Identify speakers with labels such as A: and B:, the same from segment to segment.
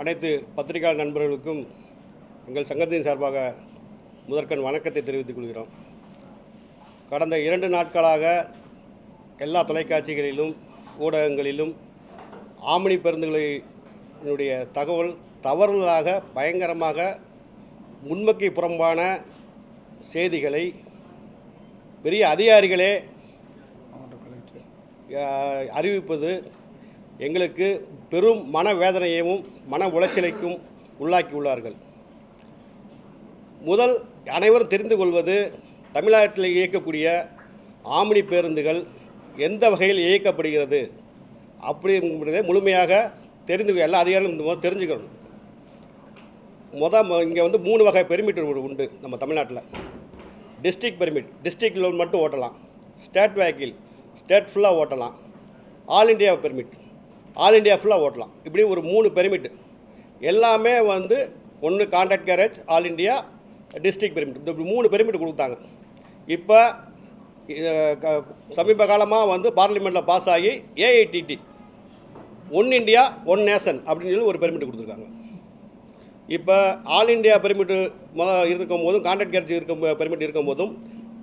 A: அனைத்து பத்திரிகையாளர் நண்பர்களுக்கும் எங்கள் சங்கத்தின் சார்பாக முதற்கண் வணக்கத்தை தெரிவித்துக் கொள்கிறோம். கடந்த இரண்டு நாட்களாக எல்லா தொலைக்காட்சிகளிலும் ஊடகங்களிலும் ஆமணி பேருந்துகளினுடைய தகவல் தவறுதலாக பயங்கரமாக உண்மைக்கு புறம்பான செய்திகளை பெரிய அதிகாரிகளே அறிவிப்பது எங்களுக்கு பெரும் மன வேதனையையும் மன உளைச்சலைக்கும் உள்ளாக்கியுள்ளார்கள். முதல் அனைவரும் தெரிந்து கொள்வது தமிழ்நாட்டில் இயக்கக்கூடிய ஆம்னி பேருந்துகள் எந்த வகையில் இயக்கப்படுகிறது அப்படிங்கிறதை முழுமையாக தெரிந்து எல்லா அதிகாரிகளும் தெரிஞ்சுக்கணும். மொதல் இங்கே வந்து மூணு வகை பெர்மிட் உண்டு நம்ம தமிழ்நாட்டில். டிஸ்ட்ரிக் பெர்மிட் டிஸ்ட்ரிக் லோன் மட்டும் ஓட்டலாம். ஸ்டேட் வெஹிக்கிள் ஸ்டேட் ஃபுல்லாக ஓட்டலாம். All India permit all India ஃபுல்லாக ஓட்டலாம். இப்படி ஒரு மூணு பெர்மிட் எல்லாமே வந்து ஒன்று contract carriage all India district permit இந்த மூணு பெர்மிட் கொடுத்தாங்க. இப்போ சமீப காலமாக வந்து பார்லிமெண்ட்டில் பாஸ் ஆகி AITT one India one nation அப்படின்னு சொல்லி ஒரு பெர்மிட் கொடுத்துருக்காங்க. இப்போ ஆல் இண்டியா பெர்மிட் முத இருக்கும் போதும் கான்ட்ராக்ட் கேரேஜ் இருக்கும் பெர்மிட் இருக்கும் போதும்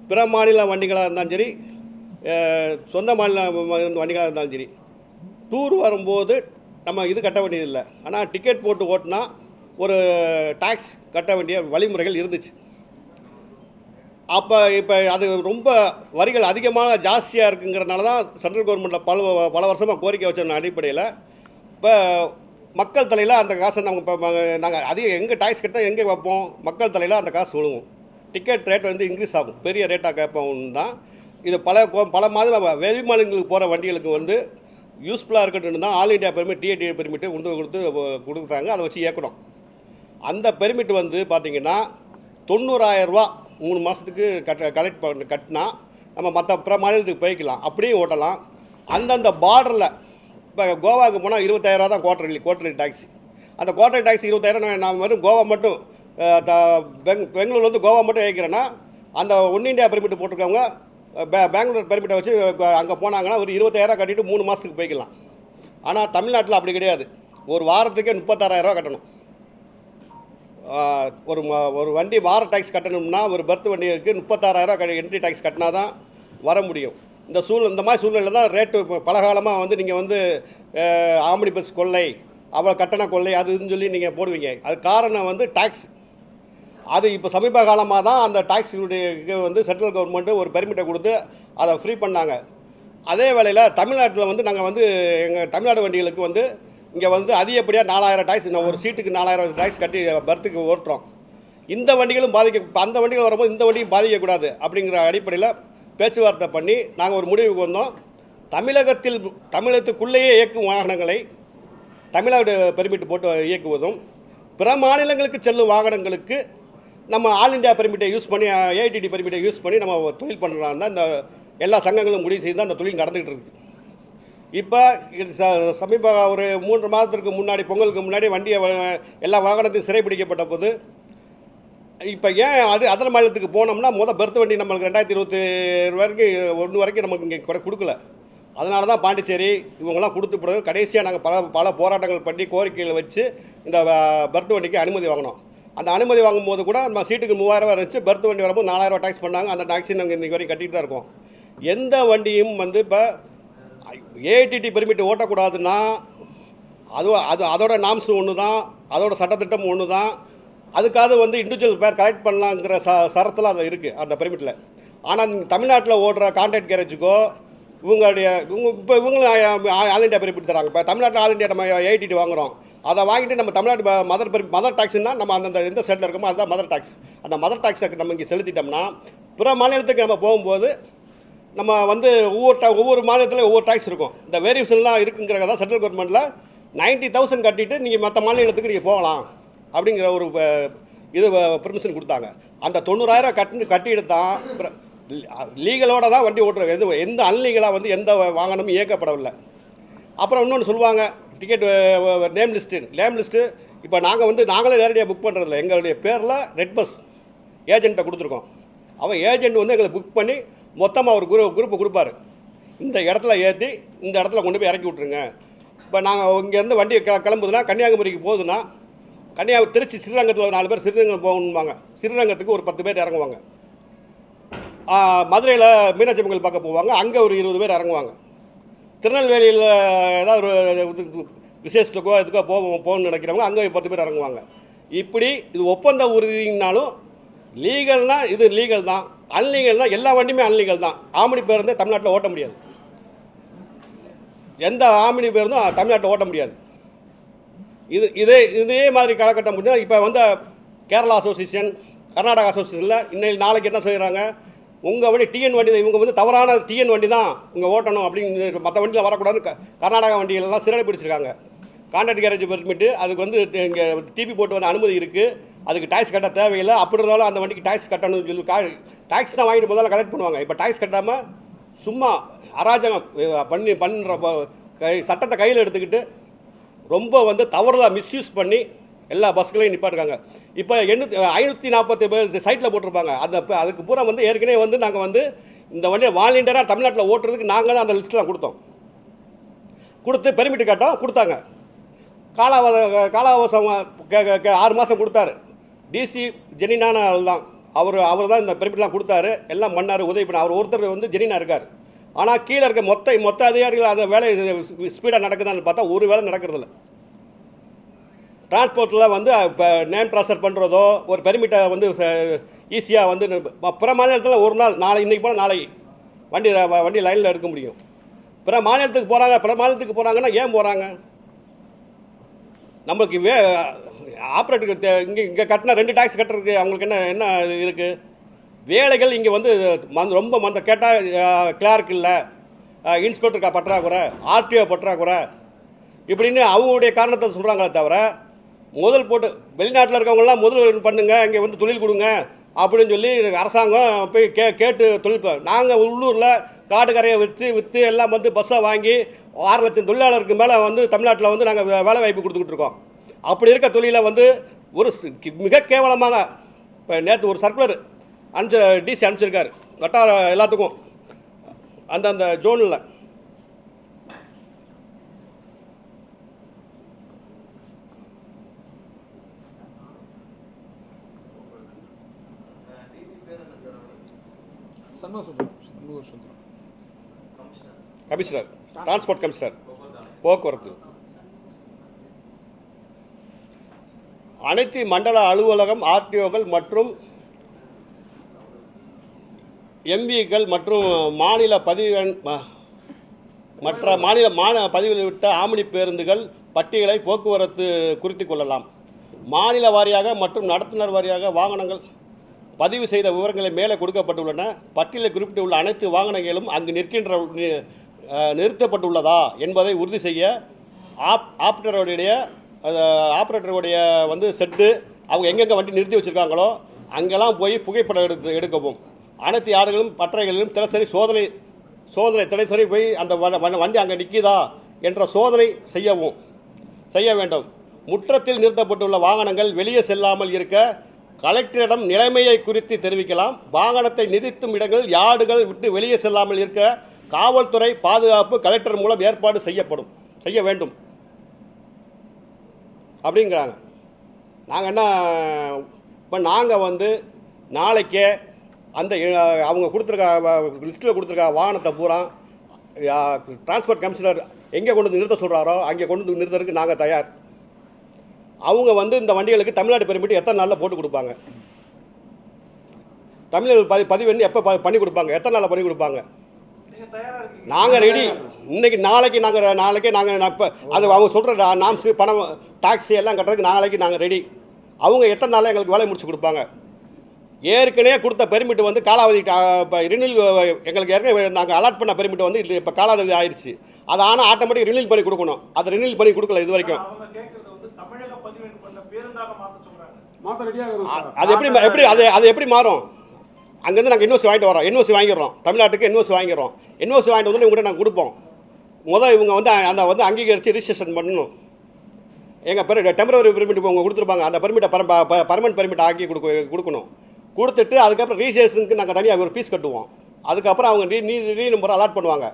A: பிற மாநில வண்டிகளாக இருந்தாலும் சரி சொந்த மாநில வண்டிகளாக இருந்தாலும் சரி டூர் வரும்போது நம்ம இது கட்ட வேண்டியதில்லை ஆனால் டிக்கெட் போட்டு ஓட்டினா ஒரு டேக்ஸ் கட்ட வேண்டிய வழிமுறைகள் இருந்துச்சு அப்போ இப்போ அது ரொம்ப வரிகள் அதிகமாக ஜாஸ்தியாக இருக்குங்கிறனால தான் சென்ட்ரல் கவர்மெண்ட்டில் பல பல வருஷமாக கோரிக்கை வச்ச அடிப்படையில் இப்போ மக்கள் தலையில் அந்த காசை நம்ம இப்போ நாங்கள் அதிக எங்கே டேக்ஸ் கட்டினா எங்கே வைப்போம் மக்கள் தலையில் அந்த காசு விழுவும் டிக்கெட் ரேட் வந்து இன்க்ரீஸ் ஆகும் பெரிய ரேட்டாக கேட்போம் தான் இது பல கோ- பல மாதிரி வெளி மாநிலங்களுக்கு போகிற வண்டிகளுக்கு வந்து யூஸ்ஃபுல்லாக இருக்கட்டும் தான் all India permit TAT permit கொண்டு கொடுத்து கொடுத்தாங்க. அதை வச்சு இயக்கணும். அந்த பெர்மிட் வந்து பார்த்தீங்கன்னா தொண்ணூறாயிரரூவா மூணு மாதத்துக்கு கட்ட கலெக்ட் பண்ண கட்டினா நம்ம மற்ற பிற மாநிலத்துக்கு போய்க்கலாம். அப்படியும் ஓட்டலாம். அந்தந்த பார்டரில் இப்போ கோவாவுக்கு போனால் இருபத்தாயிரரூவா தான் குவார்டர்லி குவார்டர்லி டாக்ஸி அந்த குவார்டர் டாக்ஸி இருபத்தாயிரம் நான் வரும் கோவா மட்டும் த- பெங் பெங்களூர்லேருந்து வந்து கோவா மட்டும் ஏற்கிறேன்னா அந்த ஒன் இண்டியா பெர்மிட் போட்டிருக்கவங்க பெங்களூர் பெர்மிட்டை வச்சு அங்கே போனாங்கன்னா ஒரு இருபத்தாயிரம் கட்டிட்டு மூணு மாதத்துக்கு போய்க்கலாம். ஆனால் தமிழ்நாட்டில் அப்படி கிடையாது. ஒரு வாரத்துக்கே முப்பத்தாறாயிரரூவா கட்டணும். ஒரு ஒரு வண்டி வார டேக்ஸ் கட்டணும்னா ஒரு பர்த் வண்டிக்கு முப்பத்தாறாயிரம் கட்டி என்ட்ரி டேக்ஸ் கட்டினா தான் வர முடியும். இந்த சூழ் இந்த மாதிரி சூழ்நிலையில் தான் ரேட்டு இப்போ பலகாலமாக வந்து நீங்கள் வந்து ஆம்படி பஸ் கொள்ளை அவ்வளோ கட்டண கொள்ளை அது இதுன்னு சொல்லி நீங்கள் போடுவீங்க. அது காரணம் வந்து டேக்ஸ் அது இப்போ சமீப காலமாக தான் அந்த டாக்ஸியுடைய வந்து சென்ட்ரல் கவர்மெண்ட்டு ஒரு பெர்மிட்டை கொடுத்து அதை ஃப்ரீ பண்ணாங்க. அதே வேளையில் தமிழ்நாட்டில் வந்து நாங்கள் வந்து எங்கள் தமிழ்நாடு வண்டிகளுக்கு வந்து இங்கே வந்து அதிகப்படியாக நாலாயிரம் டாக்ஸ் நான் ஒரு சீட்டுக்கு நாலாயிரம் டாக்ஸ் கட்டி பர்த்துக்கு ஓட்டுறோம். இந்த வண்டிகளும் பாதிக்க அந்த வண்டிகள் வரும்போது இந்த வண்டியும் பாதிக்கக்கூடாது அப்படிங்கிற அடிப்படையில் பேச்சுவார்த்தை பண்ணி நாங்கள் ஒரு முடிவுக்கு வந்தோம். தமிழகத்தில் தமிழகத்துக்குள்ளேயே இயக்கும் வாகனங்களை தமிழ்நாடு பெர்மிட் போட்டு இயக்குவதும் பிற மாநிலங்களுக்கு செல்லும் வாகனங்களுக்கு நம்ம ஆல் இந்தியா பெர்மிட்டை யூஸ் பண்ணி ஏஐடிடி பெர்மிட்டை யூஸ் பண்ணி நம்ம தொழில் பண்ணலாம் தான் இந்த எல்லா சங்கங்களும் முடிவு செய்து தான் அந்த தொழில் நடந்துகிட்டு இருக்கு. இப்போ இது ச சமீப ஒரு மூன்று மாதத்திற்கு முன்னாடி பொங்கலுக்கு முன்னாடி வண்டியை எல்லா வாகனத்தையும் சிறைப்பிடிக்கப்பட்ட போது இப்போ ஏன் அது அதர் மாநிலத்துக்கு போனோம்னா மொதல் பெர்த் வண்டி நம்மளுக்கு ரெண்டாயிரத்தி இருபத்தி வரைக்கும் ஒன்று வரைக்கும் நமக்கு இங்கே கூட கொடுக்கல. அதனால தான் பாண்டிச்சேரி இவங்கெல்லாம் கொடுத்து பிறகு கடைசியாக நாங்கள் பல பல போராட்டங்கள் பண்ணி கோரிக்கைகளை வச்சு இந்த பெர்த் வண்டிக்கு அனுமதி வாங்கினோம். அந்த அனுமதி வாங்கும்போது கூட நம்ம சீட்டுக்கு மூவாயிரம் இருந்துச்சு பர்த் வண்டி வரும்போது நாலாயிரம் டேக்ஸ் பண்ணாங்க. அந்த டாக்ஸி நாங்கள் இன்றைக்கி வரைக்கும் கட்டிகிட்டு தான் இருக்கோம். எந்த வண்டியும் வந்து இப்போ ஏஐடிடி பெர்மிட் ஓட்டக்கூடாதுன்னா அது அது அதோட நாம்ஸ் ஒன்று தான் அதோட சட்டத்திட்டம் ஒன்று தான் அதுக்காக வந்து இண்டிவிஜுவல் பேர் கலெக்ட் பண்ணலாங்கிற ச சரத்தில் அது இருக்குது அந்த பெர்மிட்டில் ஆனால் தமிழ்நாட்டில் ஓடுற கான்ட்ராக்ட் கேரேஜுக்கோ இவங்களுடைய இவங்க இப்போ இவங்களும் ஆ- ஆல் இண்டியா பெர்மிட் தராங்க. இப்போ தமிழ்நாட்டில் ஆல் இண்டியா நம்ம ஏஐடிடி வாங்குகிறோம் அதை வாங்கிட்டு நம்ம தமிழ்நாட்டு மதர் மதர் டேக்ஸ்னா நம்ம அந்தந்த எந்த ஸ்டேட்டில் இருக்கோமோ அதுதான் மதர் டாக்ஸ் அந்த மதர் டாக்ஸை நம்ம இங்கே செலுத்திட்டோம்னா பிற மாநிலத்துக்கு நம்ம போகும்போது நம்ம வந்து ஒவ்வொரு டா ஒவ்வொரு மாநிலத்திலும் ஒவ்வொரு டாக்ஸ் இருக்கும். இந்த வேரியேஷன்லாம் இருக்குங்கிறத தான் சென்ட்ரல் கவர்மெண்ட்டில் நைன்ட்டி தௌசண்ட் கட்டிட்டு நீங்கள் மற்ற மாநிலத்துக்கு நீங்கள் போகலாம் அப்படிங்கிற ஒரு இது பெர்மிஷன் கொடுத்தாங்க. அந்த தொண்ணூறாயிரம் கட்டி கட்டிட்டு தான் லீகலோட தான் வண்டி ஓட்டுறோம் எது எந்த அன்லீகலாக வந்து எந்த வாகனமும் இயக்கப்படவில்லை. அப்புறம் இன்னொன்று சொல்லுவாங்க ticket name list name list இப்போ நாங்கள் வந்து நாங்களே நேரடியாக புக் பண்ணுறதில்ல எங்களுடைய பேரில் ரெட் பஸ் ஏஜென்ட்டை கொடுத்துருக்கோம். அவன் ஏஜென்ட் வந்து எங்களை புக் பண்ணி மொத்தமாக ஒரு குரூப் குரூப்பு கொடுப்பாரு. இந்த இடத்துல ஏற்றி இந்த இடத்துல கொண்டு போய் இறக்கி விட்ருங்க இப்போ நாங்கள் இங்கேருந்து வண்டி க கிளம்புதுன்னா கன்னியாகுமரிக்கு போகுதுன்னா கன்னியாகுமரி திருச்சி ஸ்ரீரங்கத்தில் ஒரு நாலு பேர் ஸ்ரீரங்கம் போகணும்பாங்க. ஸ்ரீரங்கத்துக்கு ஒரு பத்து பேர் இறங்குவாங்க. மதுரையில் மீனாட்சி பொங்கல் பார்க்க போவாங்க. அங்கே ஒரு இருபது பேர் இறங்குவாங்க. திருநெல்வேலியில் ஏதாவது ஒரு இது- விசேஷத்துக்கோ இதுக்கோ போவோம் போகணும்னு நினைக்கிறவங்க அங்கே பத்து பேர் இறங்குவாங்க. இப்படி இது ஒப்பந்த உறுதினாலும் லீகல்னால் இது லீகல் தான் அன்லீகல்னால் எல்லா வண்டியுமே அன்லீகல் தான். ஆமணி பேருந்தே தமிழ்நாட்டில் ஓட்ட முடியாது. எந்த ஆமினி பேருந்தும் தமிழ்நாட்டில் ஓட்ட முடியாது. இது இதே இதே மாதிரி காலகட்டம் முடிஞ்சால் இப்போ வந்து கேரளா அசோசியேஷன் கர்நாடகா அசோசியேஷனில் இன்னைக்கு நாளைக்கு என்ன செய்கிறாங்க உங்கள் வண்டி டிஎன் வண்டி இவங்க வந்து தவறான டிஎன் வண்டி தான் இங்கே ஓட்டணும் அப்படின்னு மற்ற வண்டியில் வரக்கூடாதுன்னு க- கர்நாடகா வண்டிகளெல்லாம் சிறடை பிடிச்சிருக்காங்க. கான்ட்ராக்ட் கேரேஜ் பெர்மிட்டு அதுக்கு வந்து இங்கே டிபி போட்டு வந்து அனுமதி இருக்குது அதுக்கு டாக்ஸ் கட்ட தேவையில்லை. அப்படி இருந்தாலும் அந்த வண்டிக்கு டாக்ஸ் கட்டணும்னு சொல்லி கா டாக்ஸ் தான் வாங்கிட்டு முதல்ல கலெக்ட் பண்ணுவாங்க. இப்போ டாக்ஸ் கட்டாமல் சும்மா அராஜகம் பண்ணி பண்ணுற கை சட்டத்தை கையில் எடுத்துக்கிட்டு ரொம்ப வந்து தவறுதலாக மிஸ்யூஸ் பண்ணி எல்லா பஸ்களையும் நிப்பாட்டுக்காங்க இப்போ எண்ணூற்றி ஐநூற்றி நாற்பத்தி பேர் சைட்டில் போட்டிருப்பாங்க. அந்த அதுக்கு பூரா வந்து ஏற்கனவே வந்து நாங்கள் வந்து இந்த வண்டியை வாலண்டியராக தமிழ்நாட்டில் ஓட்டுறதுக்கு நாங்கள் தான் அந்த லிஸ்ட்லாம் கொடுத்தோம். கொடுத்து பெர்மிட் கேட்டோம் கொடுத்தாங்க. காலாவத காலாவசம் கே ஆறு மாதம் கொடுத்தாரு. டிசி ஜெனினான தான். அவர் அவர் தான் இந்த பெர்மிட்லாம் கொடுத்தாரு. எல்லாம் மன்னார் உதவி பண்ண அவர் ஒருத்தர் வந்து ஜெனினா இருக்கார். ஆனால் கீழே இருக்க மொத்த மொத்த அதிகாரிகள் அந்த வேலை ஸ்பீடாக நடக்குதான்னு பார்த்தா ஒரு வேலை நடக்கிறதில்ல. டிரான்ஸ்போர்ட்டில் வந்து இப்போ நேம் ட்ரான்ஸ்ஃபர் பண்ணுறதோ ஒரு பெர்மிட்டை வந்து ஈஸியாக வந்து பிற மாநிலத்தில் ஒரு நாள் நாளை இன்றைக்கி போனால் நாளைக்கு வண்டி வ- வண்டி லைனில் எடுக்க முடியும். பிற மாநிலத்துக்கு போகிறாங்க பிற மாநிலத்துக்கு போகிறாங்கன்னா ஏன் போகிறாங்க நம்மளுக்கு வே ஆப்ரேட்டருக்கு இங்கே இங்கே கட்டினா ரெண்டு டேக்ஸ் கட்டுறதுக்கு அவங்களுக்கு என்ன என்ன இருக்குது வேலைகள் இங்கே வந்து மந்த ரொம்ப மந்த கேட்டால் கிளார்க் இல்லை இன்ஸ்பெக்டர் பற்றாக்குறை ஆர்டிஓ பற்றாக்குறை. இப்படின்னு அவங்களுடைய காரணத்தை சொல்கிறாங்களே தவிர முதல் போட்டு வெளிநாட்டில் இருக்கவங்கலாம் முதல் பண்ணுங்க இங்கே வந்து தொழில் கொடுங்க அப்படின்னு சொல்லி அரசாங்கம் போய் கே கேட்டு தொழில் நாங்கள் உள்ளூரில் காடு கரையை வச்சு விற்று எல்லாம் வந்து பஸ்ஸை வாங்கி ஆறு லட்சம் தொழிலாளருக்கு மேலே வந்து தமிழ்நாட்டில் வந்து நாங்கள் வேலை வாய்ப்பு கொடுத்துக்கிட்டு இருக்கோம். அப்படி இருக்க தொழிலை வந்து ஒரு கி- மிக கேவலமாக இப்போ நேற்று ஒரு சர்க்குலர் அனுப்பிச்ச டிசி அனுப்பிச்சிருக்காரு. வட்டார எல்லாத்துக்கும். அந்தந்த ஜோனில்
B: Shanmuga Sundaram Shanmuga Sundaram
A: commissioner transport commissioner போக்குவரத்து. அனைத்து மண்டல அலுவலகம் ஆர்டிஓக்கள் மற்றும் எம்பிக்கள் மற்றும் மாநில பதிவு மற்ற மாநில மாநில பதிவில் விட்ட ஆம்னி பேருந்துகள் பட்டியலை போக்குவரத்து குறித்து கொள்ளலாம். மாநில வாரியாக மற்றும் நடத்துனர் வாரியாக வாகனங்கள் பதிவு செய்த விவரங்களை மேலே கொடுக்கப்பட்டுள்ளன. பட்டியலில் குறிப்பிட்டுள்ள அனைத்து வாகனங்களும் அங்கு நிற்கின்ற நிறுத்தப்பட்டுள்ளதா என்பதை உறுதி செய்ய ஆப் ஆப்ரேட்டருடைய ஆப்ரேட்டருடைய வந்து செட்டு அவங்க எங்கெங்கே வண்டி நிறுத்தி வச்சுருக்காங்களோ அங்கெல்லாம் போய் புகைப்படம் எடுத்து எடுக்கவும். அனைத்து யாருகளும் பட்டறைகளிலும் தினசரி சோதனை சோதனை தினசரி போய் அந்த வ- வ- வண்டி அங்கே நிற்கிதா என்ற சோதனை செய்யவும் செய்ய வேண்டும். முற்றத்தில் நிறுத்தப்பட்டுள்ள வாகனங்கள் வெளியே செல்லாமல் இருக்க கலெக்டரிடம் நிலைமையை குறித்து தெரிவிக்கலாம். வாகனத்தை நிறுத்தும் இடங்கள் யார்டுகள் விட்டு வெளியே செல்லாமல் இருக்க காவல்துறை பாதுகாப்பு கலெக்டர் மூலம் ஏற்பாடு செய்யப்படும். செய்ய வேண்டும். அப்படிங்கிறாங்க. நாங்கள் என்ன இப்போ நாங்கள் வந்து நாளைக்கே அந்த அவங்க கொடுத்துருக்க லிஸ்ட்டில் கொடுத்துருக்க வாகனத்தை பூரா டிரான்ஸ்போர்ட் கமிஷனர் எங்கே கொண்டு வந்து நிறுத்த சொல்கிறாரோ அங்கே கொண்டு வந்து நிறுத்துறதுக்கு நாங்கள் தயார். அவங்க வந்து இந்த வண்டிகளுக்கு தமிழ்நாடு பெருமிட்டு எத்தனை நாளில் போட்டு கொடுப்பாங்க? தமிழ் பதி பதிவு பண்ணி எப்போ பண்ணி கொடுப்பாங்க? எத்தனை நாளில் பண்ணி கொடுப்பாங்க? நாங்கள் ரெடி இன்னைக்கு நாளைக்கு நாங்கள் நாளைக்கே நாங்கள் இப்போ அது அவங்க சொல்கிற நாம்ஸு பணம் டாக்ஸி எல்லாம் கட்டுறதுக்கு நாளைக்கு நாங்கள் ரெடி அவங்க எத்தனை நாளில் எங்களுக்கு வேலையை முடிச்சு கொடுப்பாங்க? ஏற்கனவே கொடுத்த பெர்மிட் வந்து காலாவதி இப்போ ரினில் எங்களுக்கு ஏற்கனவே நாங்கள் அலாட் பண்ண பெர்மிட் வந்து இப்போ காலாவதி ஆயிடுச்சு. அது ஆனால் ஆட்டோமேட்டிக் ரினில் பண்ணி கொடுக்கணும். அதை ரினில் பண்ணி கொடுக்கல இது வரைக்கும்.
C: வந்து தமிழக பதிவேடு பண்ண பேருந்தாக மாத்த சொல்றாங்க.
B: மாத்த ரெடியாக
A: அது எப்படி எப்படி அது அது எப்படி மாறும்? அங்கேருந்து நாங்கள் என்ஓசி வாங்கிட்டு வரோம். என்ஓசி வாங்கிடுறோம். தமிழ்நாட்டுக்கு என்ஓசி வாங்கிடுறோம். என்ஓசி வாங்கிட்டு வந்து உங்கள்கிட்ட நாங்கள் கொடுப்போம். முதல் இவங்க வந்து அந்த வந்து அங்கீகரித்து ரிஜிஸ்ட்ரேஷன் பண்ணணும். எங்கள் பெரு டெம்பரவரி பெர்மிட் அவங்க கொடுத்துருப்பாங்க. அந்த பெர்மிட்டை பரம் பர்மனெண்ட் பெர்மிட் ஆக்கி கொடுக்க கொடுக்கணும். கொடுத்துட்டு அதுக்கப்புறம் ரிஜிஸ்ட்ரேஷனுக்கு நாங்கள் தனியாக ஒரு ஃபீஸ் கட்டுவோம். அதுக்கப்புறம் அவங்க ரீ நீ ரீ நம்பர் அலாட் பண்ணுவாங்க.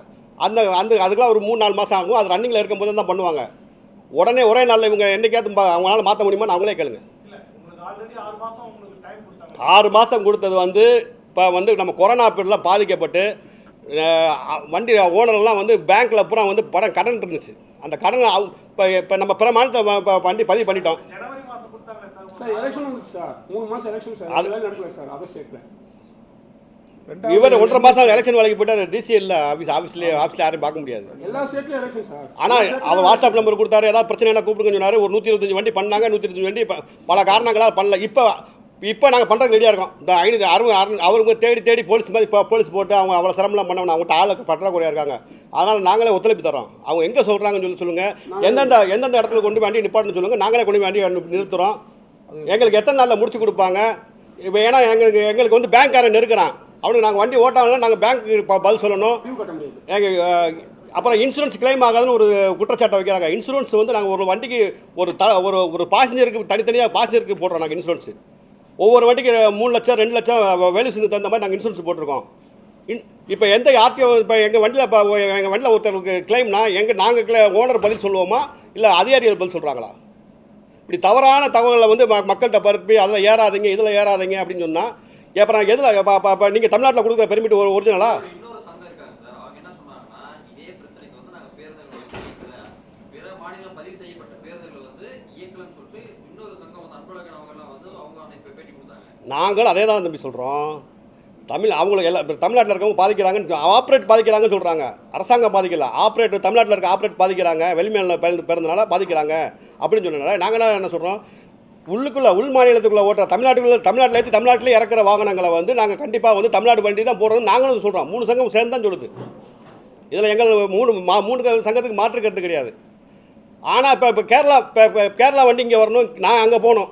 A: அந்த அந்த அதுக்கெல்லாம் ஒரு மூணு நாலு மாதம் ஆகும். அது ரன்னிங்கில் இருக்கும்போது தான் பண்ணுவாங்க. உடனே ஒரே நாளில் இவங்க என்னைக்காவது பா- அவங்களால மாற்ற முடியுமான்னு அவங்களே கேளுங்க.
C: இல்ல உங்களுக்கு ஆல்ரெடி ஆறு மாசம் உங்களுக்கு டைம் கொடுத்தாங்க.
A: ஆறு மாதம் கொடுத்தது வந்து இப்போ வந்து நம்ம கொரோனா பீரியட்லாம் பாதிக்கப்பட்டு வண்டி ஓனர்லாம் வந்து பேங்க்கில் பூரா வந்து படம் கடன் இருந்துச்சு. அந்த கடன் இப்போ இப்போ நம்ம பிற மாநிலத்தை வண்டி பதிவு பண்ணிட்டோம்.
C: ஜனவரி மாசம் கொடுத்தாங்களே சார்
B: எலெக்ஷன் வந்துச்சு சார். மூணு மாசம் எலெக்ஷன் சார்.
A: அது-
B: அதெல்லாம் நடக்கல சார் அதர் ஸ்டேட்ல
A: இவர் ஒன்றரை மாதம் எலெக்ஷன் வேலைக்கு போயிட்டார். டிசி இல்லை ஆஃபீஸ் ஆஃபீஸ்லேயே ஆஃபீஸில் யாரையும் பார்க்க முடியாது.
B: எல்லா ஸ்டேட்லயும் எலெக்ஷன் சார்
A: ஆனால் அவர் வாட்ஸ்அப் நம்பர் கொடுத்தாரு ஏதாவது பிரச்சனை கூப்பிடுங்க சொன்னார். ஒரு நூற்றி இருபத்தஞ்சு வண்டி பண்ணாங்க நூற்றி இருபத்தஞ்சு வண்டி பல காரணங்களால் பண்ணல. இப்போ இப்போ நாங்கள் பண்ணுறதுக்கு ரெடியாக இருக்கோம். இந்த ஐநூறு அறுபது அறுநூறு அவருங்க தேடி தேடி போலீஸ் மாதிரி இப்போ போலீஸ் போட்டு அவங்க அவ்வளோ சிரமம்லாம் பண்ணணும் அவங்கள்ட்ட ஆளுக்கு பற்றாக்குறையாக இருக்காங்க. அதனால் நாங்களே ஒத்துழைப்பு தரோம் அவங்க எங்கே சொல்கிறாங்கன்னு சொல்லி சொல்லுங்கள் எந்தெந்த எந்தெந்த இடத்துல கொண்டு வண்டி நிப்பாட்டுன்னு சொல்லுங்கள் நாங்களே கொண்டு வண்டி நிறுத்துறோம். எங்களுக்கு எத்தனை நாளில் முடிச்சு கொடுப்பாங்க. இப்போ ஏன்னா எங்களுக்கு எங்களுக்கு வந்து பேங்க்காரன் நெருக்கிறான் அவனுக்கு நாங்கள் வண்டி ஓட்டாங்கன்னா நாங்கள் பேங்க்கு பதில் சொல்லணும்.
B: டியூ கட்ட முடியாது.
A: எங்க அஹ், அப்புறம் இன்சூரன்ஸ் கிளைம் ஆகாதுன்னு ஒரு குற்றச்சாட்டை வைக்கிறாங்க. இன்சூரன்ஸ் வந்து நாங்கள் ஒரு வண்டிக்கு ஒரு த ஒரு ஒரு பாசஞ்சருக்கு தனித்தனியாக பாசஞ்சருக்கு போடுறோம் நாங்கள் இன்சூரன்ஸ் ஒவ்வொரு வண்டிக்கு மூணு லட்சம் ரெண்டு லட்சம் வேலுசுக்கு தகுந்த மாதிரி நாங்கள் இன்சூரன்ஸ் போட்டிருக்கோம். இன் இப்போ எந்த ஆர்டிஓ இப்போ எங்கள் வண்டியில் இப்போ எங்கள் வண்டியில் ஒருத்தருக்கு கிளைம்னா எங்கள் நாங்கள் ஓனர் பதில் சொல்லுவோமா? இல்லை அதிகாரிகள் பதில் சொல்கிறாங்களா இப்படி தவறான தகவலை வந்து மக்கள்கிட்ட பரப்பி அதில் ஏறாதீங்க இதில் ஏறாதீங்க அப்படின்னு சொன்னால் அப்புறம் எதில் இப்போ நீங்கள் தமிழ்நாட்டில் கொடுக்குற பெர்மிட் ஒரு ஒரிஜினலா நாங்கள் அதே தான் தம்பி சொல்கிறோம் தமிழ் அவங்களுக்கு எல்லாம் இப்போ தமிழ்நாட்டில் இருக்கவங்க பாதிக்கிறாங்கன்னு ஆப்ரேட் பாதிக்கிறாங்கன்னு சொல்கிறாங்க அரசாங்கம் பாதிக்கல. ஆப்ரேட் தமிழ்நாட்டில் இருக்க ஆப்ரேட் பாதிக்கிறாங்க. வெளிமையில பிறந்து பிறந்தனால பாதிக்கிறாங்க. அப்படின்னு சொன்னனால நாங்கள் என்ன சொல்கிறோம் உள்ளுக்குள்ளே உள் மாநிலத்துக்குள்ளே ஓட்டுற தமிழ்நாட்டுக்குள்ள தமிழ்நாட்டில் ஏற்றி தமிழ்நாட்டில் இறக்குற வாகனங்களை வந்து நாங்கள் கண்டிப்பாக வந்து தமிழ்நாடு வண்டி தான் போடுறோம் நாங்களும் சொல்கிறோம் மூணு சங்கம் சேர்ந்து தான் சொல்லுது. இதில் எங்கள் மூணு மா மூணு சங்கத்துக்கு மாற்று கிடையாது. ஆனால் இப்போ இப்போ கேரளா இப்போ கேரளா வண்டி இங்கே வரணும் நான் அங்கே போகணும்.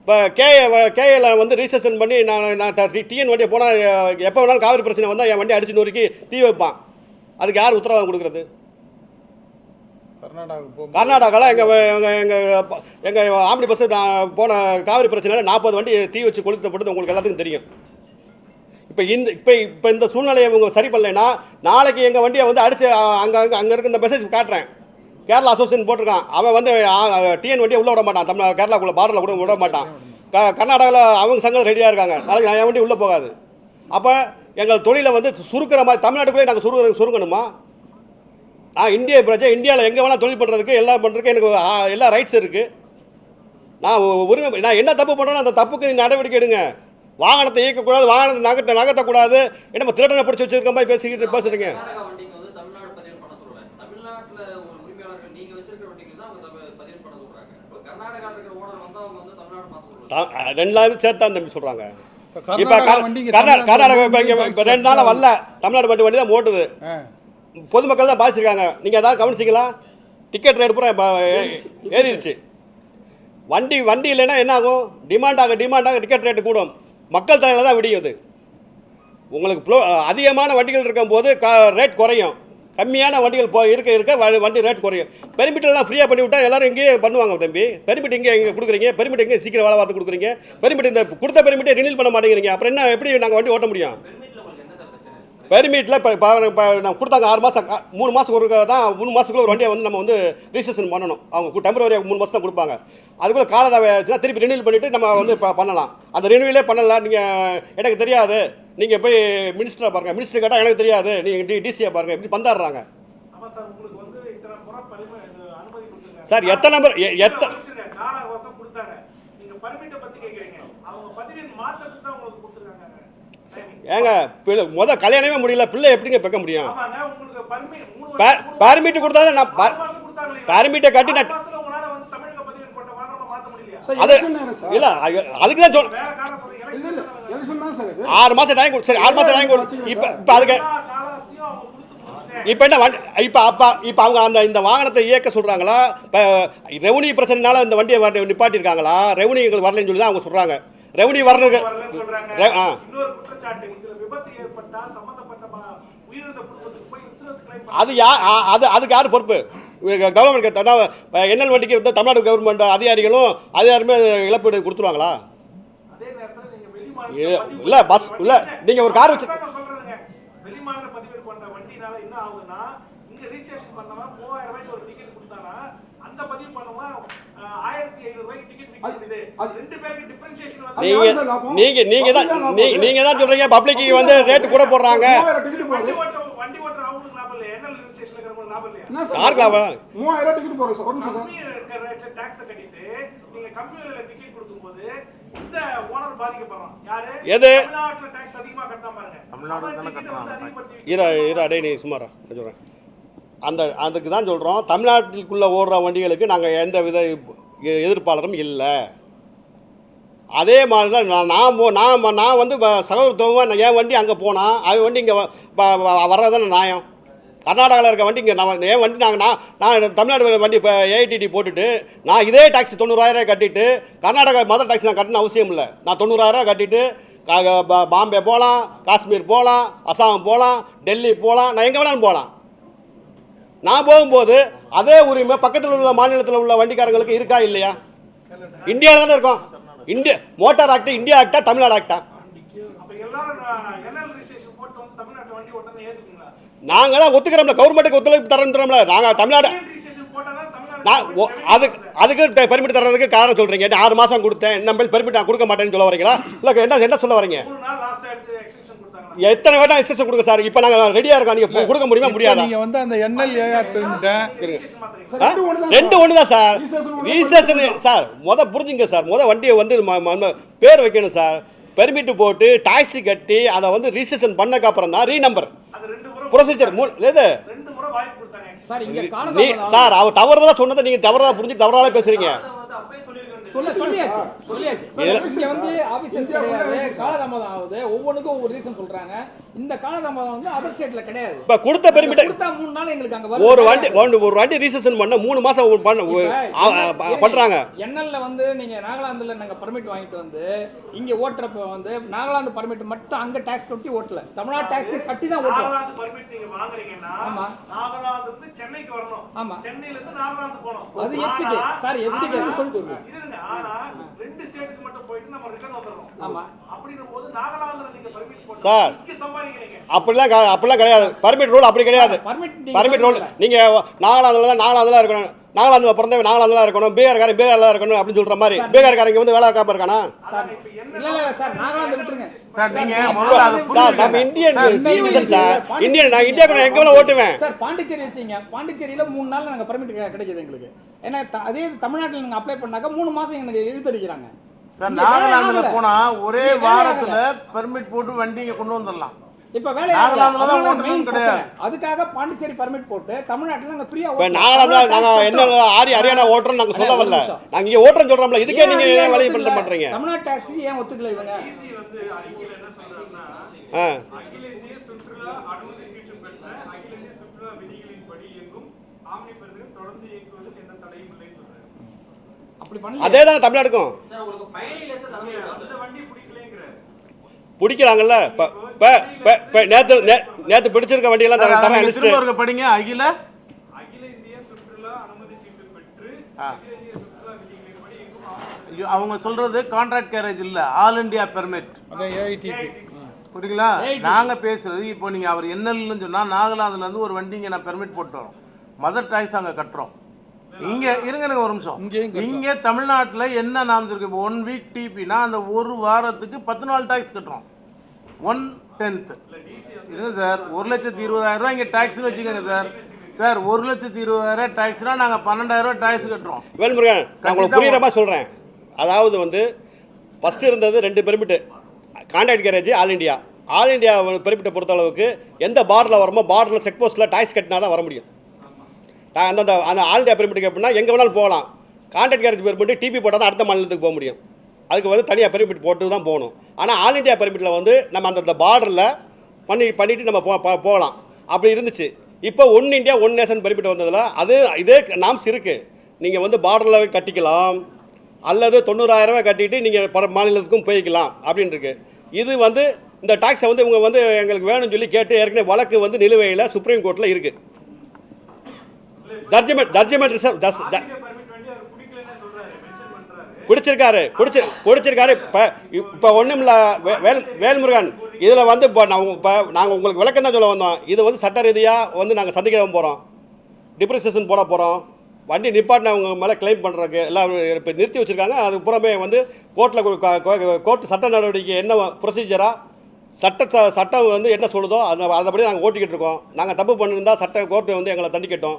A: இப்போ கே கேஏல வந்து ரிஜிஸ்ட்ரேஷன் பண்ணி நான் நான் டிஎன் வண்டியை போனால் எப்போ வேணாலும் காவிரி பிரச்சனை வந்தால் என் வண்டி அடிச்சு நொறுக்கி தீ வைப்பான். அதுக்கு யார் உத்தரவாதம் கொடுக்குறது? கர்நாடகாவில் எங்கள் எங்கள் எங்கள் எங்கள் ஆம்பளி பஸ்ஸு நான் போன காவிரி பிரச்சனையில் நாற்பது வண்டி தீ வச்சு கொளுத்தப்பட்டது உங்களுக்கு எல்லாத்துக்கும் தெரியும். இப்போ இந்த இப்போ இப்போ இந்த சூழ்நிலையை இவங்க சரி பண்ணலைன்னா நாளைக்கு எங்கள் வண்டியை வந்து அடித்து அங்கே அங்கே அங்கே இருக்க இந்த மெசேஜ் காட்டுறேன். கேரளா அசோசியேஷன் போட்டிருக்கான். அவன் வந்து டிஎன் வண்டியை உள்ளே விட மாட்டான். தமிழ் கேரளாக்குள்ளே பார்டரில் கூட விட மாட்டான். க கர்நாடகாவில் அவங்க சங்கம் ரெடியாக இருக்காங்க. நாளைக்கு என் வண்டி உள்ளே போகாது. அப்போ எங்கள் தொழிலை வந்து சுருக்கிற மாதிரி தமிழ்நாட்டுக்குள்ளே நாங்கள் சுரு சுருங்கணுமா நான் இந்திய பிரஜை இந்தியாவில் எங்கே வேணால் தொழில் பண்ணுறதுக்கு எல்லாம் பண்ணுறதுக்கு எனக்கு எல்லா ரைட்ஸ் இருக்குது நான் உரிமை நான் என்ன தப்பு பண்ணுறேனோ அந்த தப்புக்கு நீ நடவடிக்கை எடுங்க. வாகனத்தை இயக்கக்கூடாது வாகனத்தை நகர்த்த நகர்த்தக்கூடாது. என்ன நம்ம திருடனை பிடிச்சி வச்சிருக்க மாதிரி பேசிக்கிட்டு பேசுறீங்க
D: கர்நாடகா வண்டிக்கு வந்து தமிழ்நாடு பதிவு பண்ண சொல்றேன். தமிழ்நாட்டுல ஒரு உரிமையாளர்கள் நீங்க வச்சிருக்கிற வண்டிக்கு தான் அவங்க தப- பதிவு பண்ண சொல்றாங்க. இப்ப கர்நாடகால இருக்கிற ஓனர் வந்து அவங்க வந்து தமிழ்நாடு மாத்த சொல்றாங்க.
A: த- ரெண்டு நாள் சேர்த்து தான் தம்பி சொல்கிறாங்க இப்போ
B: கர்நாடகா
A: இப்போ ரெண்டு நாளாக வரல. தமிழ்நாடு வண்டி வண்டி தான் ஓட்டுது. பொதுமக்கள் தான் பாதிச்சிருக்காங்க. நீங்கள் ஏதாவது கவனிச்சிங்களா? டிக்கெட் ரேட் பூரா ஏறிடுச்சு வண்டி வண்டி இல்லைன்னா என்ன ஆகும் டிமாண்ட் ஆக டிமாண்ட் ஆக டிக்கெட் ரேட்டு கூடும். மக்கள் தலையில் தான் விடியும் அது உங்களுக்கு ப்ளோ அதிகமான வண்டிகள் இருக்கும்போது க ரேட் குறையும். கம்மியான வண்டிகள் போ இருக்க இருக்க வ- வண்டி ரேட் குறையும். பெர்மிட்டெல்லாம் ஃப்ரீயாக பண்ணி விட்டால் எல்லாரும் இங்கேயே பண்ணுவாங்க தம்பி. பெர்மிட் இங்கே இங்கே கொடுக்குறீங்க. பெர்மிட் இங்கே சீக்கிரம் வேலை பார்த்து கொடுக்குறீங்க. பெர்மிட் இந்த கொடுத்த பெர்மிட்டை ரினியூல் பண்ண மாட்டேங்கிறீங்க. அப்புறம் என்ன எப்படி நாங்கள் வண்டி ஓட்ட முடியும்? பெர்மிட்டில் இப்போ இப்போ நான் கொடுத்தாங்க ஆறு மாதம் மூணு மாதம் ஒரு தான் மூணு மாதத்துக்குள்ள ஒரு வண்டியை வந்து நம்ம வந்து ரிஜிஸ்ட்ரேஷன் பண்ணணும். அவங்க டெம்பரரியாக மூணு மாதம் தான் கொடுப்பாங்க. அதுக்குள்ள காலதாவை ஆச்சுன்னா திருப்பி ரினியூல் பண்ணிவிட்டு நம்ம வந்து பண்ணலாம். அந்த ரினியூலே பண்ணலாம் நீங்கள் எனக்கு தெரியாது. நீங்கள் போய் மினிஸ்டரை பாருங்கள் மினிஸ்டர் கேட்டால் எனக்கு தெரியாது. நீங்கள் டி டிசியை பாருங்கள் இப்படி பந்தாடுறாங்க.
C: சார் கொடுத்துருக்காங்க.
A: சார், எத்தனை ஏங்க பிள்ளை முத கல்யாணமே முடியல பிள்ளை எப்படிங்க பெக்க முடியும்?
C: ஆமாங்க உங்களுக்கு பர்மிட்
A: கொடுத்தா தான் நான்
C: மாசம்?
A: பர்மிட்டை கட்டி நான் அது இல்லை அதுக்கு தான் சொல்
C: வேற காரணம் சொல்றீங்க
B: இல்ல இல்ல
C: எலெக்ஷன்
B: எலெக்ஷன் தான் சார் இது
A: ஆறு மாதம் டைம் கொடு சரி ஆறு மாதம் டைம் கொடு. இப்போ இப்போ அதுக்கு இப்போ என்ன வண்டி இப்போ அப்பா இப்போ அவங்க அந்த இந்த வாகனத்தை இயக்க சொல்கிறாங்களா இப்போ ரெவன்யூ பிரச்சனைனால இந்த வண்டியை வண்டி நிப்பாட்டியிருக்காங்களா? ரெவன்யூ எங்களுக்கு வரலன்னு சொல்லி தான் அவங்க சொல்கிறாங்க ரெவன்யூ வரணுங்க. ஆ. அது யா அது அதுக்கு யார் பொறுப்பு? கவர்மெண்ட் அதாவது என்எல் வண்டிக்கு வந்து தமிழ்நாடு கவர்மெண்ட் அதிகாரிகளும் அதிகாரமே இழப்பீடு கொடுத்துருவாங்களா? இல்ல, பஸ் இல்ல, நீங்க ஒரு car வச்சு-
C: சொல்றதுங்க. வெளி மாநில பதிவு கொண்ட வண்டினால என்ன ஆகுதுன்னா இங்க ரிஜிஸ்ட்ரேஷன் பண்ணவன் மூவாயிரம் ரூபாய்க்கு ஒரு டிக்கெட் கொடுத்தானா அங்க பதிவு பண்ணுவோம் ஆயிரத்தி
B: ஐநூறு
A: ரூபாய்க்கு
B: டிக்கெட் விற்க முடியுது.
A: நீங்க வந்து ரேட் கூட போடுறாங்க.
C: வண்டி
A: எது?
C: தமிழ்நாட்டுல டாக்ஸ் அதிகமா
A: நீ சுமாரா சொல்றேன். அந்த அதுக்கு தான் சொல்கிறோம் தமிழ்நாட்டுக்குள்ளே ஓடுற வண்டிகளுக்கு நாங்கள் எந்த வித எ- எதிர்ப்பாளரும் இல்லை. அதே மாதிரி தான் நான் நான் போ நான் நான் வந்து சகோதரத்துவமாக நான் என் வண்டி அங்கே போனால் அவன் வண்டி இங்கே வர்றதான நியாயம். கர்நாடகாவில் இருக்க வண்டி இங்கே நான் என் வண்டி நாங்கள் நான் நான் தமிழ்நாடு வண்டி இப்போ ஏஐடிடி போட்டுட்டு நான் இதே டாக்ஸி தொண்ணூறாயிரம் கட்டிட்டு கர்நாடகா மதர் டாக்ஸி நான் கட்டணும் அவசியம் இல்லை. நான் தொண்ணூறாயிரம் கட்டிட்டு கா- பாம்பே போகலாம் காஷ்மீர் போகலாம் அசாம் போகலாம் டெல்லி போகலாம் நான் எங்கே வேணாலும் போகலாம் நான் போகும்போது அதே உரிமை பக்கத்தில் உள்ள மாநிலத்தில் உள்ள வண்டிக்காரங்களுக்கு இருக்கா இல்லையா? இந்தியாவில் தானே இருக்கும். இந்திய மோட்டார் ஆக்ட் இந்தியா ஆக்டா தமிழ்நாடு ஆக்டா? நாங்க தான் ஒத்துக்கிறோம்ல கவர்மெண்ட்டுக்கு ஒத்துழைப்பு தரோம்ல நாங்கள் தமிழ்நாடு நான் அதுக்கு அதுக்கு பெர்மிட் தர்றதுக்கு காரணம் சொல்கிறீங்க ஆறு மாதம் கொடுத்தேன் நம்ம பெர்மிட் நான் கொடுக்க மாட்டேன்னு சொல்ல வரீங்களா? இல்லை என்ன என்ன சொல்ல வரீங்க? எத்தனை வேணா எக்ஸஸ் கொடுங்க சார்? இப்போ நாங்கள் ரெடியாக இருக்கோம். நீங்கள் கொடுக்க முடியுமா முடியாதா?
E: நீங்க வந்து அந்த பெர்மிட்டை
A: ஆ?
B: ரெண்டு ஒன்று தான்
A: சார். ரீசேஷன் சார் முத புரிஞ்சுங்க சார். முத வண்டியை வந்து ம- ம- ம- பேர் வைக்கணும் சார். பெர்மிட் போட்டு டாக்ஸி கட்டி அதை வந்து ரிஜிஸ்ட்ரேஷன் பண்ணக்கு அப்புறம் தான் ரீ நம்பர்
C: அது ரெண்டு முறை
A: ப்ரொசீஜர் இது
C: ரெண்டு முறை வாய்ப்பு கொடுத்தாங்க.
F: சார்
A: அவர் தவறுதலா சொன்னதை நீங்க தவறுதலா புரிஞ்சு தவறாக பேசுறீங்க.
F: சொல்ல சொல்லியாச்சு சொல்லியாச்சு. இங்க வந்து ஆபீசர்ஸ் கிடையாது. காலதாமதம் ஆகுது. ஒவ்வொன்றுக்கும் ஒவ்வொரு ரீசன் சொல்றாங்க. இந்த காலதாமதம் வந்து அதர் ஸ்டேட்ல கிடையாது.
A: இப்ப கொடுத்த பெர்மிட்
F: கொடுத்தா மூணு நாள் எங்களுக்கு அங்க வரும்.
A: ஒரு வண்டி ஒரு வண்டி ரிஜிஸ்ட்ரேஷன் பண்ண மூணு மாசம் பண்றாங்க.
F: என்எல்ல வந்து நீங்க நாகாலாந்துல நாங்க பர்மிட் வாங்கிட்டு வந்து இங்க ஓட்டுறப்ப வந்து நாகாலாந்து பர்மிட் மட்டும் அங்க டாக்ஸ் கட்டி ஓட்டல. தமிழ்நாடு டாக்ஸ் கட்டி தான் ஓட்டலாம்
C: நாகாலாந்து பர்மிட் நீங்க வாங்குறீங்கன்னா
F: ஆமா.
C: நாகாலாந்து இருந்து சென்னைக்கு வரணும்.
F: ஆமா.
C: சென்னையில இருந்து நாகாலாந்து போகணும்.
F: அது FC க்கு.
C: ஆனா-
F: சார், FC க்கு
C: ஆனா-
F: சொல்லிட்டு.
C: இருங்க. ஆனா ரெண்டு ஸ்டேட்டுக்கு மட்டும் போயிட்டு நம்ம ரிட்டர்ன் வந்துடுறோம்
F: ஆமா.
C: அப்படின்னும் போது நாகாலாந்துல நீங்க பர்மிட் போட்டு
A: சார்.
C: சம்பாதிக்கிறீங்க.
A: அப்படிலாம் க- அப்படிலாம் கிடையாது. பர்மிட் ரூல் அப்படி கிடையாது.
F: பர்மிட்
A: பர்மிட் ரூல் நீங்க நாகாலாந்துல தான் நாகாலாந்துல இருக்கணும். நாகாலாந்துல பிறந்தவன் நாகாலாந்துல இருக்கணும். பீகார்காரன் பீகார்ல இருக்கணும் அப்படின்னு சொல்ற மாதிரி. பீகார்காரங்க வந்து வேலை காப்ப இருக்கானா?
F: சார் இல்ல இல்ல சார் நாகாலாந்து விட்டுருங்க.
G: சார் நீங்க முதல்ல அதை
A: சார் நம்ம. Indian citizen sir. இந்தியன் நான் இந்தியாவுக்கு எங்க வேணா ஓட்டுவேன்.
F: சார் பாண்டிச்சேரி வச்சீங்க பாண்டிச்சேரியில மூணு நாள் நாங்க பர்மிட் கிடைக்குது எங்களுக்கு. ஏன்னா த- அதே இது தமிழ்நாட்டில் நாங்க அப்ளை பண்ணாக்க மூணு மாசம் எனக்கு இழுத்தடிக்கிறாங்க
G: சார் நாகாலாந்துல. போனா ஒரே வாரத்துல. பெர்மிட் போட்டு வண்டி இங்க கொண்டு வந்துடலாம்
F: இப்ப வேலை
G: நாகாலாந்துல தான். ஓட்டணும் கிடையாது.
F: அதுக்காக பாண்டிச்சேரி பர்மிட் போட்டு தமிழ்நாட்டுல நாங்க ஃப்ரீயா
A: இப்ப நாகாலாந்து நாங்க என்ன ஆரி ஹரியானா ஓட்டுறோம் நாங்க சொல்ல வரல. நாங்க இங்க ஓட்டுறோம் சொல்றோம்ல இதுக்கே நீங்க ஏன் வேலையை பண்ண மாட்டீங்க?
F: தமிழ்நாடு டாக்ஸி ஏன் ஒத்துக்கல இவங்க
C: அகில இந்திய சுற்றுலா அனுமதி சீட்டு பெற்ற அகில இந்திய சுற்றுலா விதிகளின்படி இயங்கும் ஆம்னி பேருந்துகள் தொடர்ந்து இயக்குவதில் எந்த தடையும் இல்லைன்னு சொல்றாரு
F: அப்படி பண்ணல
A: அதே தானே தமிழ்நாடுக்கும்
D: சார் உங்களுக்கு பயணிகள் எந்த தலைமை இருக்கா
C: அந்த
D: சார்
C: வண்டி பிடிக்கலைங்கிறாரு
A: பிடிக்கிறாங்கல்ல? நேற்று நேற்று பிடிச்சிருக்க வண்டியெல்லாம் தரேன்
G: ஒருக்க படிங்க அகில.
C: அகில இந்திய சுற்றுலா அனுமதி சீட்டு பெற்று
G: ஆ.
C: அகில இந்திய சுற்றுலா விதிகளின்படி இயங்கும் ஆம்னி
G: ஐயோ, அவங்க சொல்றது கான்ட்ராக்ட் கேரேஜ் இல்ல ஆல் இந்தியா பெர்மிட் புரியுங்களா நாங்க பேசுறது இப்போ நீங்க அவர் என்னன்னு சொன்னா நாகாலாந்துல இருந்து ஒரு வண்டி இங்க நான் பெர்மிட் போட்டு வரோம். மதர் டாக்ஸ் அங்க கட்டுறோம். இங்க இருங்க ஒரு நிமிஷம். இங்க தமிழ்நாட்டுல என்ன நாம்ஸ் இருக்கு? இப்போ ஒன் வீக் டிபினா அந்த ஒரு வாரத்துக்கு பத்து நாள் டாக்ஸ் கட்டுறோம். ஒன் டென்த் இருங்க சார்? ஒரு லட்சத்தி இருபதாயிரம் ரூபாய் இங்க டாக்ஸ்னு வச்சுக்கோங்க சார். சார் ஒரு லட்சத்தி இருபதாயிரம் டாக்ஸ்னா நாங்க பன்னெண்டாயிரம் ரூபாய் டாக்ஸ் கட்டுறோம்.
A: வேல்முருகன் நான் உங்களுக்கு புரியுற மாதிரி சொல்கிறேன் அதாவது வந்து ஃபஸ்ட்டு இருந்தது ரெண்டு permit contract carriage all India all India பெர்மிட்டை பொறுத்தளவுக்கு எந்த பார்டரில் வரமோ பார்டரில் செக் போஸ்ட்டில் டாக்ஸ் கட்டினா தான் வர முடியும். அந்தந்த அந்த ஆல் இந்தியா பெர்மிட்டுக்கு எப்படின்னா எங்கே வேணாலும் போகலாம். கான்ட்ராக்ட் கேரேஜ் பெர்மிட்டு டிபி போட்டால் தான் அடுத்த மாநிலத்துக்கு போக முடியும். அதுக்கு வந்து தனியாக பெர்மிட் போட்டு தான் போகணும் ஆனால் ஆல் இந்தியா பெர்மிட்டில் வந்து நம்ம அந்தந்த பார்டரில் பண்ணி பண்ணிவிட்டு நம்ம போ போகலாம். அப்படி இருந்துச்சு. இப்போ one India one nation permit வந்ததில் அது இதே நாம்ஸ் இருக்குது நீங்கள் வந்து பார்டரில் கட்டிக்கலாம். அல்லது தொண்ணூறாயிரரூவா கட்டிட்டு நீங்கள் பல மாநிலத்துக்கும் போய்க்கலாம் அப்படின்னு இருக்கு. இது வந்து இந்த டாக்ஸை வந்து இவங்க வந்து எங்களுக்கு வேணும்னு சொல்லி கேட்டு ஏற்கனவே வழக்கு வந்து நிலுவையில் சுப்ரீம் கோர்ட்டில் இருக்குது ஜட்ஜ்மெண்ட் ஜட்ஜ்மெண்ட் ரிசர்வ்
C: பர்மிட் வண்டி அவர் பிடிக்கலன்னு சொல்றாரு மென்ஷன் பண்றாரு
A: பிடிச்சிருக்காரு பிடிச்சி பிடிச்சிருக்காரு இப்போ இப்போ ஒன்றும் இல்லை வேல் வேல்முருகன். இதில் வந்து இப்போ நான் இப்போ நாங்கள் உங்களுக்கு விளக்கம் தான் சொல்ல வந்தோம். இது வந்து சட்ட ரீதியாக வந்து நாங்கள் சந்திக்க போகிறோம் டிப்ரிசியேஷன் போட போகிறோம் வண்டி நிப்பாட்டினவங்க மேலே கிளைம் பண்ணுறதுக்கு எல்லாம் இப்போ நிறுத்தி வச்சுருக்காங்க. அது புறமே வந்து கோர்ட்டில் கோர்ட் சட்ட நடவடிக்கை என்ன ப்ரொசீஜராக சட்ட ச- சட்டம் வந்து என்ன சொல்லுதோ அதை அதைப்படி நாங்கள் ஓட்டிக்கிட்டு இருக்கோம். நாங்கள் தப்பு பண்ணியிருந்தால் சட்ட கோர்ட்டு வந்து எங்களை தண்டிக்கட்டும்.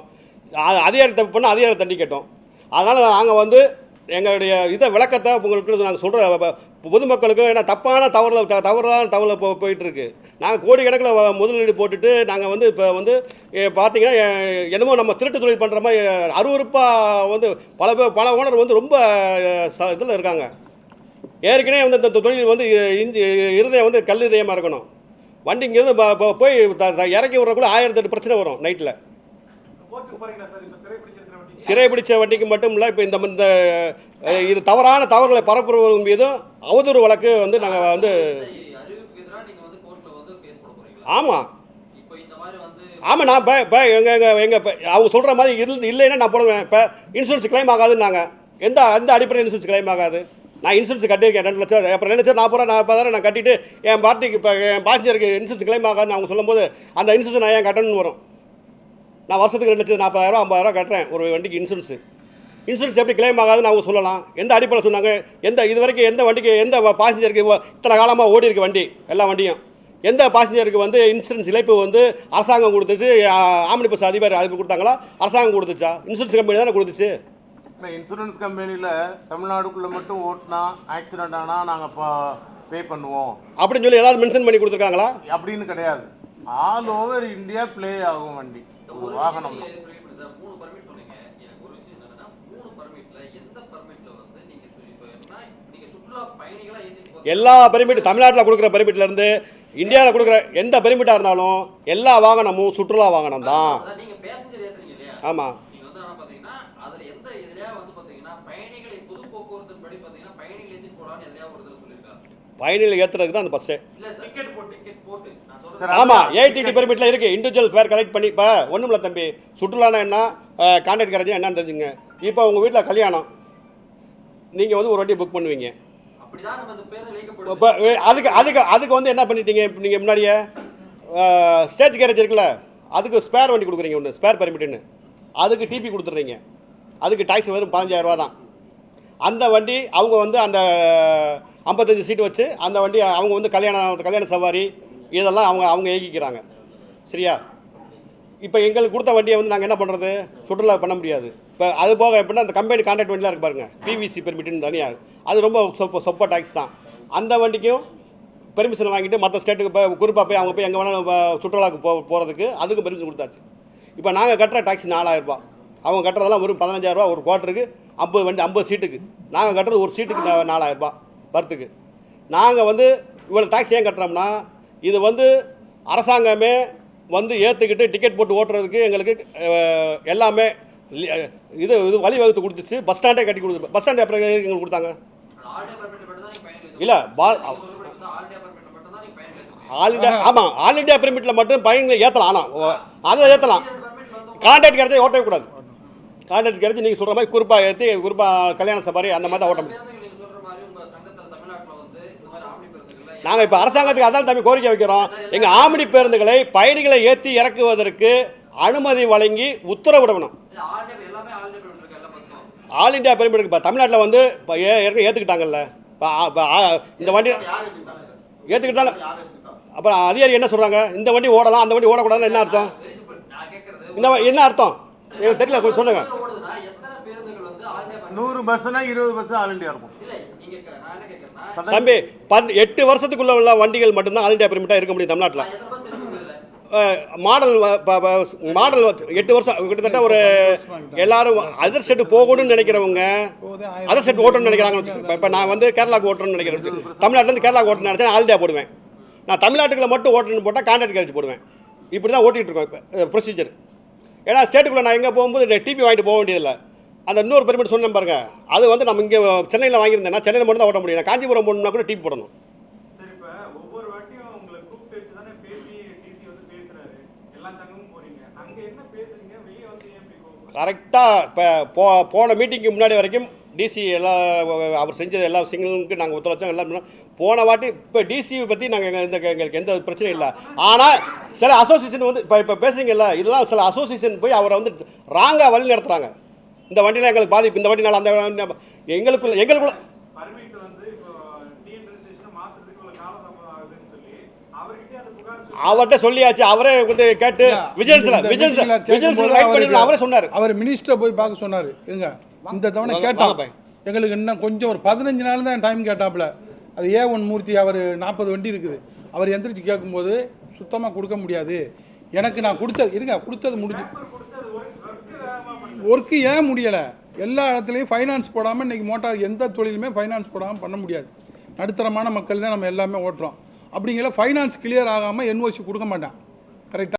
A: அதிகாரி தப்பு பண்ணால் அதிகாரி தண்டிக்கட்டும். அதனால் நாங்கள் வந்து எங்களுடைய இதை விளக்கத்தை உங்களுக்கு நாங்கள் சொல்கிற பொதுமக்களுக்கும் ஏன்னா தப்பான தவறில் த தவறான தவறில் போ போயிட்டுருக்கு. நாங்கள் கோடிக்கணக்கில் வ- முதலீடு போட்டுட்டு நாங்கள் வந்து இப்போ வந்து பார்த்தீங்கன்னா என்னமோ நம்ம திருட்டு தொழில் பண்ணுற மாதிரி அருவருப்பாக வந்து பல பேர் பல ஓனர் வந்து ரொம்ப ச இதில் இருக்காங்க. ஏற்கனவே வந்து இந்த தொழில் வந்து இஞ்சி இருதயம் வந்து கல் இதயமாக இருக்கணும். வண்டி இங்கேருந்து போய் இறக்கி விட்றக்குள்ள ஆயிரத்தி எட்டு பிரச்சனை வரும் நைட்டில்
C: சிறை
A: பிடிச்ச வண்டிக்கு மட்டும் இல்லை இப்போ இந்த இந்த இது தவறான தவறுகளை பரப்புறவர்கள் மீதும் அவதூறு வழக்கு வந்து நாங்கள் வந்து ஆமாம் ஆமாம் நான் இப்போ இப்போ எங்கள் எங்கள் எங்கள் இப்போ அவங்க சொல்கிற மாதிரி இருந்து இல்லைன்னா நான் போடுவேன். இப்போ இன்சூரன்ஸ் கிளைம் ஆகாதுன்னாங்க. எந்த எந்த அடிப்படையில் இன்சூரன்ஸ் கிளைம் ஆகாது? நான் இன்சூரன்ஸ் கட்டியிருக்கேன் ரெண்டு லட்சம். அப்புறம் ரெண்டு லட்சம் நாற்பது ரூபா நாற்பதாயிரம் நான் கட்டிட்டு என் பார்ட்டிக்கு இப்போ என் பாசஞ்சருக்கு இன்சூரன்ஸ் கிளைம் ஆகாதுன்னு அவங்க சொல்லும்போது அந்த இன்சூரன்ஸ் நான் ஏன் கட்டணும்னு வரும்? நான் வருஷத்துக்கு ரெண்டு லட்சம் நாற்பதாயிரம் ஐம்பதாயிரம் கட்டுறேன். ஒரு வண்டிக்கு இன்சூரன்ஸு இன்சூரன்ஸ் எப்படி கிளைம் ஆகாதுன்னு அவங்க சொல்லலாம். எந்த அடிப்படையில் சொன்னாங்க? எந்த இது வரைக்கும் எந்த வண்டிக்கு எந்த பாசஞ்சருக்கு இத்தனை காலமாக ஓடி இருக்கு வண்டி? எல்லா வண்டியும். எந்த பாசஞ்சருக்கு வந்து இன்சூரன்ஸ் இழப்பு வந்து அரசாங்கம் கொடுத்துச்சு? ஆம்னி பஸ் அதிபர் அது கொடுத்தாங்களா? அரசாங்கம் கொடுத்துச்சா? இன்சூரன்ஸ் கம்பெனி தானே கொடுத்துச்சு?
G: இல்லை இன்சூரன்ஸ் கம்பெனியில் தமிழ்நாடுக்குள்ளே மட்டும் ஓட்டினா ஆக்சிடென்ட் ஆனால் நாங்கள் பே பண்ணுவோம்.
A: அப்படின்னு சொல்லி ஏதாவது மென்ஷன் பண்ணி கொடுத்துருக்காங்களா?
G: அப்படின்னு கிடையாது. ஆல் ஓவர் இந்தியா ப்ளே ஆகும் வண்டி. ஒரு வாகனம்
A: எல்லா பெர்மிட் தமிழ்நாட்டில் கொடுக்குற பெர்மிட்ல இருந்து இந்தியாவில் கொடுக்குற எந்த பெர்மிட்டாக இருந்தாலும் எல்லா வாகனமும் சுற்றுலா வாகனம் தான்.
D: அதான் நீங்க பேசஞ்சர் ஏத்துறீங்க இல்லையா?
A: ஆமாம்
D: நீங்க வந்து ஆனா பாத்தீங்கன்னா அதுல எந்த இதுலயா வந்து பாத்தீங்கன்னா பயணிகளை பொது போக்குவரத்து படி பாத்தீங்கன்னா பயணிகள் ஏத்தி போலான்னு எதையா ஒரு இதுல சொல்லிருக்காங்க
A: பயணிகள் ஏற்றுறதுக்கு தான் அந்த பஸ்ஸே ஆமாம் ஏடிடி பெர்மிட்டில் இருக்குது இண்டிவிஜுவல் ஃபேர் கலெக்ட் பண்ணி இப்போ ஒன்றும் இல்லை தம்பி. சுற்றுலானா என்ன? கான்ட்ராக்ட் கரேஜ் என்னன்னு தெரிஞ்சுங்க. இப்போ உங்கள் வீட்டில் கல்யாணம். நீங்கள் வந்து ஒரு வண்டி புக் பண்ணுவீங்க. இப்போ அதுக்கு அதுக்கு அதுக்கு வந்து என்ன பண்ணிட்டீங்க? இப்போ நீங்கள் முன்னாடியே ஸ்டேஜ் கேரேஜ் இருக்குல்ல அதுக்கு ஸ்பேர் வண்டி கொடுக்குறீங்க ஒன்று ஸ்பேர் பெர்மிட்டுன்னு அதுக்கு டிபி கொடுத்துட்றீங்க. அதுக்கு டாக்ஸ் வெறும் 15000 ரூபா தான் அந்த வண்டி அவங்க வந்து அந்த ஐம்பத்தஞ்சு சீட்டு வச்சு அந்த வண்டி அவங்க வந்து கல்யாணம் கல்யாண சவாரி இதெல்லாம் அவங்க அவங்க இயக்கிக்கிறாங்க சரியா? இப்போ எங்களுக்கு கொடுத்த வண்டியை வந்து நாங்கள் என்ன பண்ணுறது சுற்றுலா பண்ண முடியாது. இப்போ அது போக எப்படின்னா அந்த கம்பெனி கான்ட்ராக்ட் வண்டிலாம் இருக்கு பாருங்க. பிவிசி பெர்மிட்னு தனியாக அது ரொம்ப சொப்ப சொப்ப டாக்ஸ் தான். அந்த வண்டிக்கும் பெர்மிஷன் வாங்கிட்டு மற்ற ஸ்டேட்டுக்கு இப்போ குறிப்பாக போய் அவங்க போய் எங்கே வேணாலும் சுற்றுலாவுக்கு போ போகிறதுக்கு அதுக்கும் பெர்மிஷன் கொடுத்தாச்சு. இப்போ நாங்கள் கட்டுற டாக்ஸி நாலாயிரரூபா அவங்க கட்டுறதெல்லாம் வெறும் பதினஞ்சாயிரரூபா ஒரு குவார்ட்டருக்கு ஐம்பது வண்டி ஐம்பது சீட்டுக்கு. நாங்கள் கட்டுறது ஒரு சீட்டுக்கு நாலாயிரரூபா பர்த்துக்கு. நாங்கள் வந்து இவ்வளோ டாக்ஸ் ஏன் கட்டுறோம்னா இது வந்து அரசாங்கமே வந்து ஏற்றுக்கிட்டு டிக்கெட் போட்டு ஓட்டுறதுக்கு எங்களுக்கு எல்லாமே இது இது வழி வகுத்து கொடுத்துச்சு பஸ் ஸ்டாண்டே கட்டி கொடுத்து பஸ் ஸ்டாண்டு அப்புறம் எங்களுக்கு கொடுத்தாங்க?
D: இல்லை
A: இல்ல, பா-
D: ஆல்
A: ஆல் இண்டியா ஆமாம் ஆல் இண்டியா பெர்மிட்டில் மட்டும் பயங்களை ஏற்றலாம் ஆனால் அதில் ஏற்றலாம் கான்ட்ராக்ட் கிடைச்சா ஓட்டவே கூடாது. கான்ட்ராக்ட் கிடைச்சி நீங்கள் சொல்கிற மாதிரி குறிப்பாக ஏற்றி குறிப்பாக கல்யாண சபாரி அந்த மாதிரி தான் ஓட்ட முடியும்
D: பேருந்துகள் நீங்க சொல்ற மாதிரி உங்க சங்கத்துல தமிழ்நாட்டுல வந்து இந்த மாதிரி ஆம்னி பேருந்துகள்ல
A: நாங்கள் இப்போ அரசாங்கத்துக்கு அதான் தம்பி கோரிக்கை வைக்கிறோம். எங்கள் ஆம்னி பேருந்துகளை பயணிகளை ஏற்றி இறக்குவதற்கு அனுமதி வழங்கி உத்தரவிடணும்
D: ஆல் டே பர்மிட்
A: இப்போ தமிழ்நாட்டில் வந்து இப்போ ஏ ஏற்கனவே ஏற்றுக்கிட்டாங்கல்ல இப்போ இந்த வண்டி ஏற்றுக்கிட்டாங்க அப்புறம் அதிகாரி என்ன சொல்கிறாங்க இந்த வண்டி ஓடலாம் அந்த வண்டி ஓடக்கூடாதுன்னு என்ன அர்த்தம்? இந்த வ- என்ன அர்த்தம்? எனக்கு தெரியல கொஞ்சம் சொல்லுங்க.
D: ஓடுதுன்னா எத்தனை பேருந்துகள் வந்து ஆல் டே பர்மிட்
G: நூறு பஸ்ஸுனா இருபது பஸ் ஆல் இண்டியா இருக்கும்.
A: தம்பி பன் எட்டு வருஷத்துக்குள்ள உள்ள வண்டிகள் மட்டும்தான் ஆல் பெர்மிட்டாக இருக்க முடியும் தமிழ்நாட்டில் மாடல் மாடல் எட்டு வருஷம் கிட்டத்தட்ட ஒரு எல்லாரும் அதர் செட்டு போகணும்னு நினைக்கிறவங்க அதர் செட் ஓட்டணும்னு நினைக்கிறாங்க இப்போ நான் வந்து கேரளாக்கு ஓட்டணும்னு நினைக்கிறேன். தமிழ்நாட்டிலேருந்து கேரளாக்கு ஓட்டணும்னு நினச்சா ஆல் இந்தியா போடுவேன். நான் தமிழ்நாட்டுக்குள்ள மட்டும் ஓட்டணும்னு போட்டால் கான்ட்ராக்ட் கேரேஜ் போடுவேன். இப்படி தான் ஓட்டிகிட்டு இருக்கோம் இப்போ ப்ரொசீஜர் ஏன்னா ஸ்டேட்டுக்குள்ளே நான் எங்கே போகும்போது டிபி வாங்கிட்டு போக வேண்டியதில்லை. அந்த இன்னொரு பெர்மிட் சொன்னேன் பாருங்க அது வந்து நம்ம இங்கே சென்னையில் வாங்கியிருந்தேன்னா சென்னையில் மட்டும் தான் ஓட்ட முடியும் காஞ்சிபுரம் போகணும்னா கூட டிபி போடணும்.
C: டிசி
A: கரெக்டாக இப்போ போ போன மீட்டிங்க்கு முன்னாடி வரைக்கும் டிசி எல்லா அவர் செஞ்சது எல்லா விஷயங்களுக்கும் நாங்கள் ஒத்துழைச்சோம். எல்லாம். போன வாட்டி இப்போ டிசியை பற்றி நாங்கள் இந்த எங்களுக்கு எந்த பிரச்சனையும் இல்லை. ஆனால் சில அசோசியேஷன் வந்து இப்போ இப்போ பேசுறீங்கல்ல இதெல்லாம் சில அசோசியேஷன் போய் அவரை வந்து ராங்காக வழி நடத்துகிறாங்க இந்த வண்டியில் எங்களுக்கு பாதிப்பு இந்த வண்டினால அந்த வண்டி- எங்களுக்குள்ள எங்களுக்குள்ள
C: அவர்கிட்ட அந்த புகார் சொல்லி
A: அவர்கிட்ட சொல்லியாச்சு. அவரே வந்து கேட்டு விஜிலன்ஸ்ல விஜிலன்ஸ்ல விஜிலன்ஸ்ல ரைட் பண்ணி அவரே சொன்னார்.
E: அவர் மினிஸ்டரை போய் பார்க்க சொன்னார். இருங்க இந்த தவணை
A: பாய்.
E: எங்களுக்கு இன்னும் கொஞ்சம் ஒரு பதினஞ்சு நாள் தான் டைம் கேட்டாப்புல. அது ஏ ஒன் மூர்த்தி அவர் நாற்பது வண்டி இருக்குது. அவர் எந்திரிச்சு கேட்கும்போது சுத்தமாக கொடுக்க முடியாது. எனக்கு நான் கொடுத்தது இருங்க கொடுத்தது முடிஞ்சு
C: கொடுத்தது ஒர்க் ஒர்க்கு வேகமா பண்ணுது
E: ஒர்க்கு ஏன் முடியலை? எல்லா இடத்துலையும் ஃபைனான்ஸ் போடாமல் இன்றைக்கி மோட்டார் எந்த தொழிலுமே ஃபைனான்ஸ் போடாமல் பண்ண முடியாது. நடுத்தரமான மக்கள் தான் நம்ம எல்லாமே ஓட்டுறோம். அப்படிங்கிற ஃபைனான்ஸ் கிளியர் ஆகாமல் என்ஓசி கொடுக்க மாட்டான். கரெக்டாக